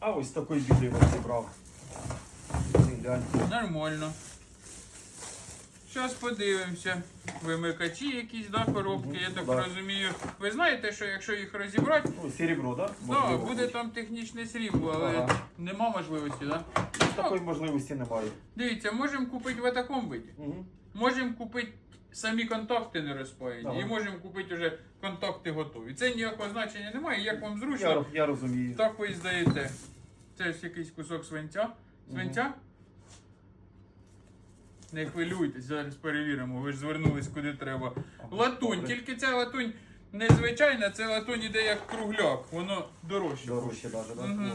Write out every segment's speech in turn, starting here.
А ось такої біди от зібрав. Нормально. Зараз подивимося. Вимикачі якісь, да, коробки, я так Да. розумію. Ви знаєте, що якщо їх розібрати, Ну, серебро, так? да, буде там технічне срібло, але Ага. нема можливості, да? Такої можливості немає. Дивіться, можемо купити в такому виді. Угу. Можемо купити самі контакти не розпаяні, Ага. і можемо купити вже контакти готові. Це ніякого значення немає, як вам зручно, я розумію. так ви і здаєте. Це ось якийсь кусок свинця. Свинця? Не хвилюйтесь, зараз перевіримо, ви ж звернулись куди треба. Латунь, Добре. тільки ця латунь незвичайна, це латунь іде як кругляк, воно дорожче. Дорожче навіть, так? Мгм.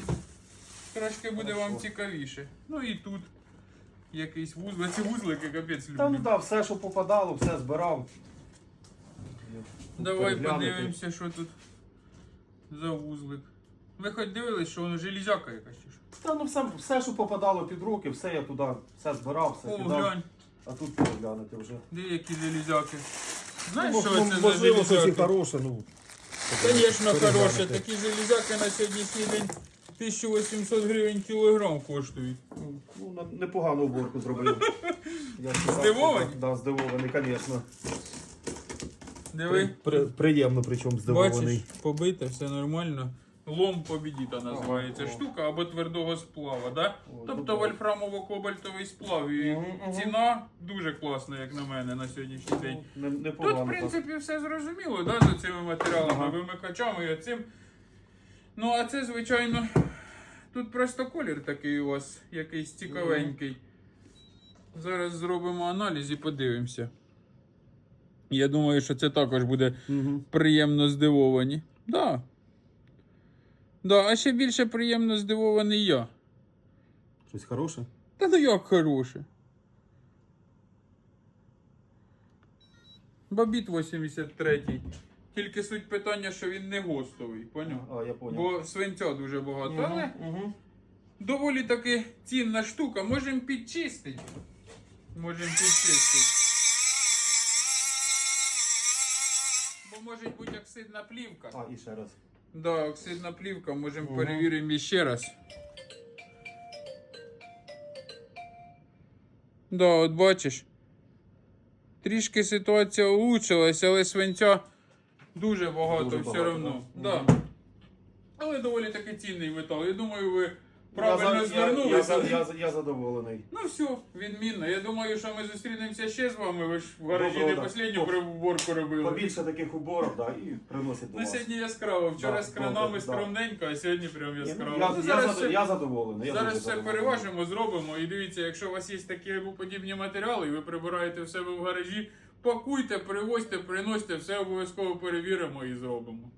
Трошки буде вам Хорошо. цікавіше. Ну і тут якийсь вузлик. Ці вузлики капець люблю. Та ну так, все, що попадало, все збирав. Давай Переглянути. подивимося, що тут за вузлик. Ви хоч дивились, що воно железяка якась чи що? Та ну все, все, що попадало під руки, все я туди, все збирав, все О, кидав. глянь, А тут переглянути вже. деякі железяки. Знаєш, Ну, що це за можливо, щось і железяки? хороше, ну. Звісно, хороше. Такі железяки на сьогоднішній день 1800 гривень кілограм коштують. Ну, непогану уборку зробив. Я сказав, Здивовані? так, Да, здивований, звісно. Диви, При, приємно, причому бачиш, здивований. побите, все нормально. Лом побідіта називається Ага, о. штука або твердого сплава, да? О, Тобто добре. вольфрамово-кобальтовий сплав. І Мгм, мгм. ціна дуже класна, як на мене, на сьогоднішній день. Не, Тут, непогано. в так. принципі, все зрозуміло, да, з цими матеріалами, Ага. вимикачами і оцим. Ну, а це, звичайно, тут просто колір такий у вас, якийсь цікавенький. Зараз зробимо аналіз і подивимося. Я думаю, що це також буде приємно здивовані. Да. Да, а ще більше приємно здивований я. Щось хороше? Та ну як хороше. Бабіт 83. Тільки суть питання, що він не гостовий, поняв? А, я понял. Бо свинця дуже багато. Але Угу. доволі таки цінна штука. Можемо підчистити. Можемо підчистити. Бо може бути оксидна плівка. А, і ще раз. Да, оксидна плівка, можемо Ага. перевіримо іще раз. Да, от бачиш. Трішки ситуація улучшилась, але свинця дуже багато Дуже все багато, одно. да? Да. Але доволі таки цінний метал. Я думаю, ви правильно я, за- я, я, звернулися. за- я, за- я задоволений. Ну все, відмінно. Я думаю, що ми зустрінемося ще з вами. Ви ж в гаражі Доброго, не да. останню приборку робили. Побільше таких уборок, да, і приносять до Ну вас. сьогодні яскраво. Вчора Да, з кранами добре, да. скромненько, а сьогодні прям ну, яскраво. Я, Ну, я, зараз зад- все- я задоволений. Я Зараз дуже все задоволений. переважимо, зробимо. І дивіться, якщо у вас є такі подібні матеріали, і ви прибираєте в себе в гаражі, пакуйте, привозьте, приносьте, все обов'язково перевіримо і зробимо.